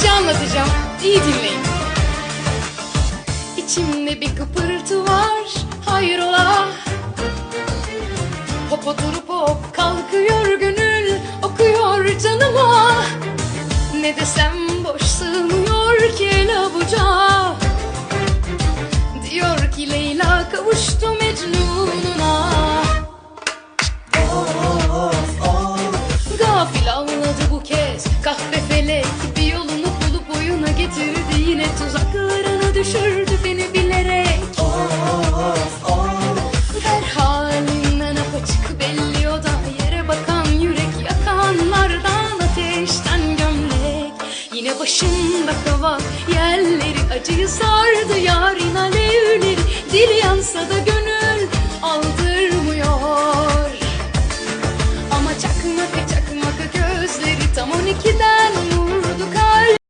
şey anlatacağım. İyi dinleyin. İçimde bir kıpırtı var. Hayrola? Hop oturup hop kalkıyor gönül okuyor canıma. Ne desem boş sığmıyor ki el avuca. Diyor ki Leyla kavuştu Mecnun'una. Gafil avladı bu kez kahve felek Yine başında kava Yerleri acıyı sardı Yarın alevleri. Dil yansa da gönül aldırmıyor. Ama çakmak çakmak gözleri tam on ikide